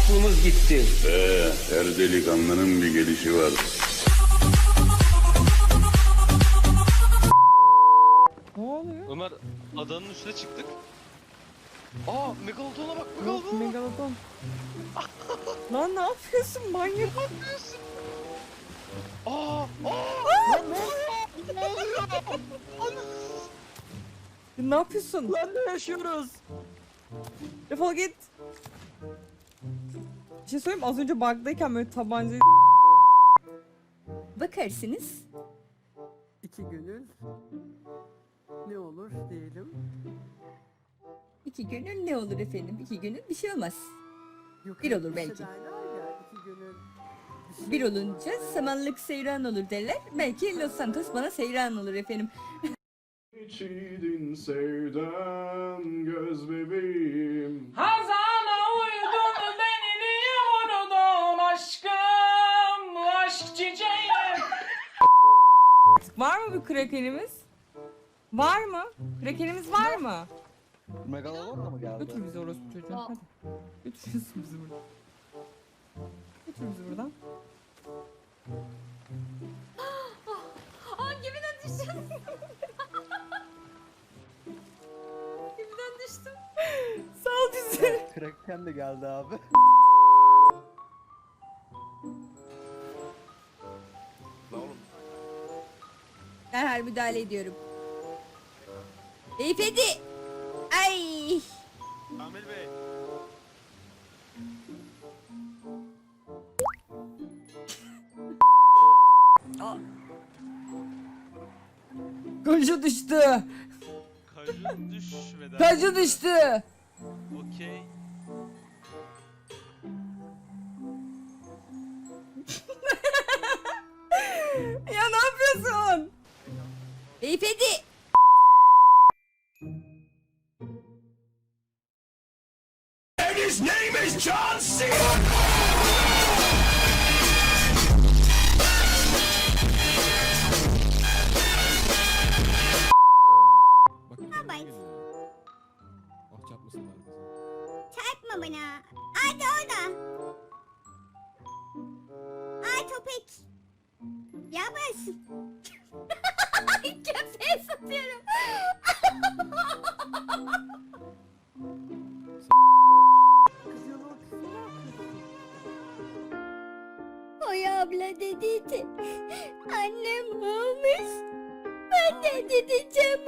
aklımız gitti. Ee, her delikanlının bir gelişi var. Ne oluyor? Ömer adanın üstüne çıktık. Aa megalodona bak megalodona. Megalodon. Lan ne yapıyorsun manyak? Aa aa. Ne yapıyorsun? Lan ne yaşıyoruz? Defol git. Bir şey söyleyeyim mi? Az önce bug'dayken böyle tabancayı... Bakarsınız. İki gönül. Ne olur diyelim. İki gönül ne olur efendim? İki gönül bir şey olmaz. Yok, Bir olur belki. derler ya, iki gönül. bir şey Bir olunca samanlık seyran olur derler. Belki Los Santos bana seyran olur efendim. İçiydin sevdan göz bebeğim Hazana Var mı bir krakenimiz? Var mı? Krakenimiz var mı? Megalodon da mı geldi? Götür bizi orospu çocuğu. Hadi. Götürüyorsun bizi buradan. Götür bizi buradan. Aa gemiden düştüm. gemiden düştüm. Sal bizi. Kraken de geldi abi. Derhal müdahale ediyorum. Beyefendi! Ay! Amir Bey. Kaju düştü. Kaju düşmeden. Kaju düştü. Okey. Beyefendi! Bak Ah çarpmasınlar bizi çarpma bana. Hadi orada. Ay köpek. Yavaş. Köpeğe satıyorum. Kız yolu ortasında akıyor. Oy abla dediydi. Annem olmuş. Ben de dedeceğim